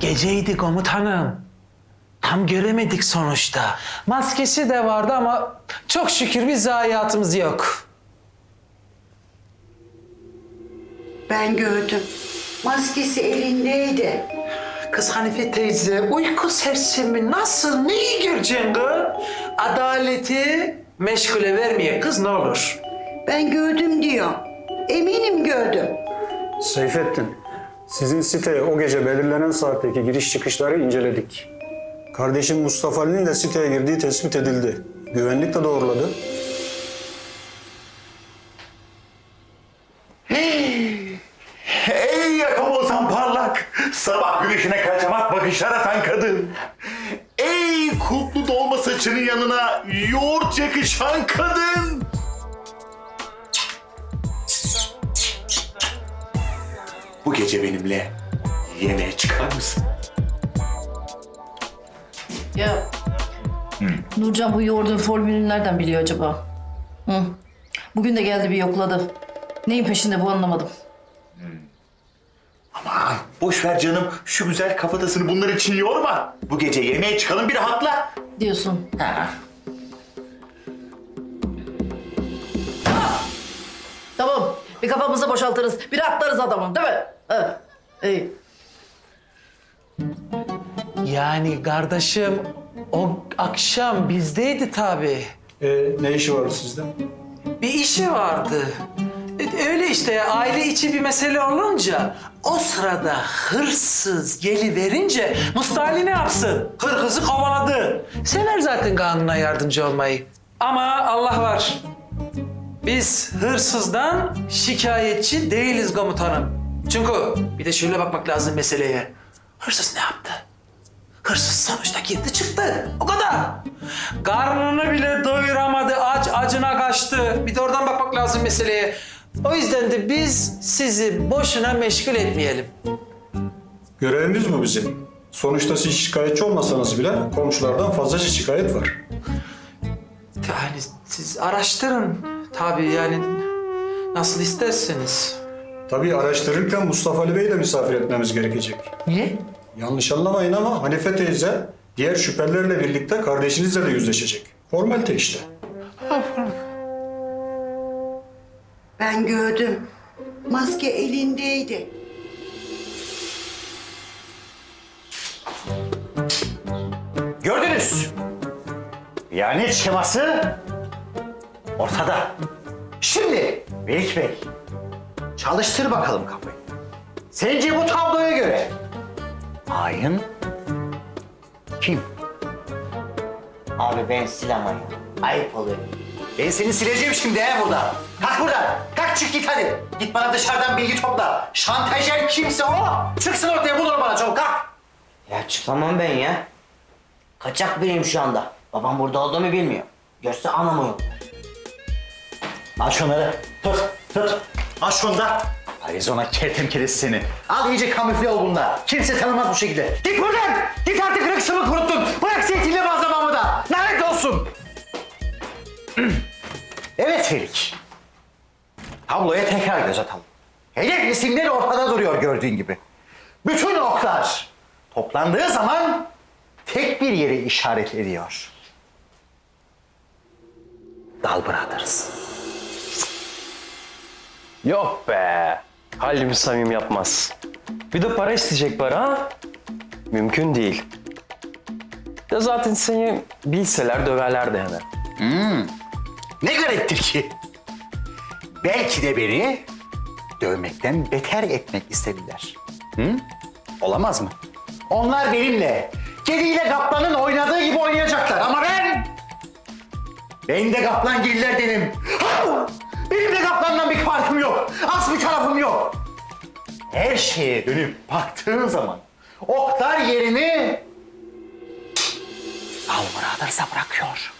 Geceydi komutanım. Tam göremedik sonuçta. Maskesi de vardı ama çok şükür bir zayiatımız yok. Ben gördüm. Maskesi elindeydi. Kız Hanife teyze uyku sersemi nasıl neyi göreceksin kız? Adaleti meşgule vermeye kız ne olur. Ben gördüm diyor. Eminim gördüm. Seyfettin, sizin siteye o gece belirlenen saatteki giriş çıkışları inceledik. Kardeşim Mustafa Ali'nin de siteye girdiği tespit edildi. Güvenlik de doğruladı. Ey yakamosan parlak, sabah güneşine kaçamak bakışlar atan kadın. Ey kutlu dolma saçının yanına yoğurt yakışan kadın. Bu gece benimle yemeğe çıkar mısın? Ya Nurcan bu yoğurdun formülünü nereden biliyor acaba? Hı. Bugün de geldi bir yokladı. Neyin peşinde bu anlamadım. Aman boş ver canım, şu güzel kafatasını bunlar için yorma. Bu gece yemeğe çıkalım bir rahatla. Diyorsun. Ha. Tamam. Bir kafamızı boşaltırız. Bir atlarız adamın değil mi? İyi. Yani kardeşim o akşam bizdeydi tabii. E, ne işi var sizde? Bir işi vardı. E, Öyle işte aile içi bir mesele olunca o sırada hırsız geliverince Mustali ne yapsın? Hırkızı kovaladı. Sever zaten kanuna yardımcı olmayı. Ama Allah var. Biz hırsızdan şikayetçi değiliz komutanım. Çünkü bir de şöyle bakmak lazım meseleye. Hırsız ne yaptı? Hırsız sonuçta girdi çıktı. O kadar. Karnını bile doyuramadı. Aç acına kaçtı. Bir de oradan bakmak lazım meseleye. O yüzden de biz sizi boşuna meşgul etmeyelim. Görevimiz bu bizim. Sonuçta siz şikayetçi olmasanız bile komşulardan fazlaca şikayet var. Yani siz araştırın. Tabii yani nasıl isterseniz. Tabii araştırırken Mustafa Ali Bey'i de misafir etmemiz gerekecek. Niye? Yanlış anlamayın ama Hanife teyze diğer şüphelilerle birlikte kardeşinizle de yüzleşecek. Formalite işte. Ben gördüm. Maske elindeydi. Gördünüz. Yani şeması ortada. Şimdi Melik Bey, çalıştır bakalım kafayı. Sence bu tabloya göre hain kim? Abi ben silemayım. Ayıp oluyor. Ben seni sileceğim şimdi he burada. Kalk buradan. Kalk çık git hadi. Git bana dışarıdan bilgi topla. Şantajer kimse o. Çıksın ortaya bul onu bana çabuk kalk. Ya çıkamam ben ya. Kaçak biriyim şu anda. Babam burada olduğumu bilmiyor. Görse anamı yok. Al şunları. Tut, tut. Al şunu da. Arizona kertemkelesi seni. Al iyice kamufle ol bunda. Kimse tanımaz bu şekilde. Git buradan. Git artık rıksımı kuruttun. Bırak zeytinle bazlamamı da. Lanet olsun. evet Ferik. Tabloya tekrar göz atalım. Hedef isimleri ortada duruyor gördüğün gibi. Bütün oklar toplandığı zaman tek bir yere işaret ediyor. Dal Brothers. Yok be. Halimi samim yapmaz. Bir de para isteyecek para? Mümkün değil. Ya zaten seni bilseler döverlerdi hemen. Ne gariptir ki? Belki de beni dövmekten beter etmek istediler. Hı? Olamaz mı? Onlar benimle, kediyle kaplanın oynadığı gibi oynayacaklar ama ben... Ben de kaplan gillerdenim. Ha! Benim de kaplandan bir Her şeye dönüp baktığın zaman oklar yerini Al Brothers'a bırakıyor.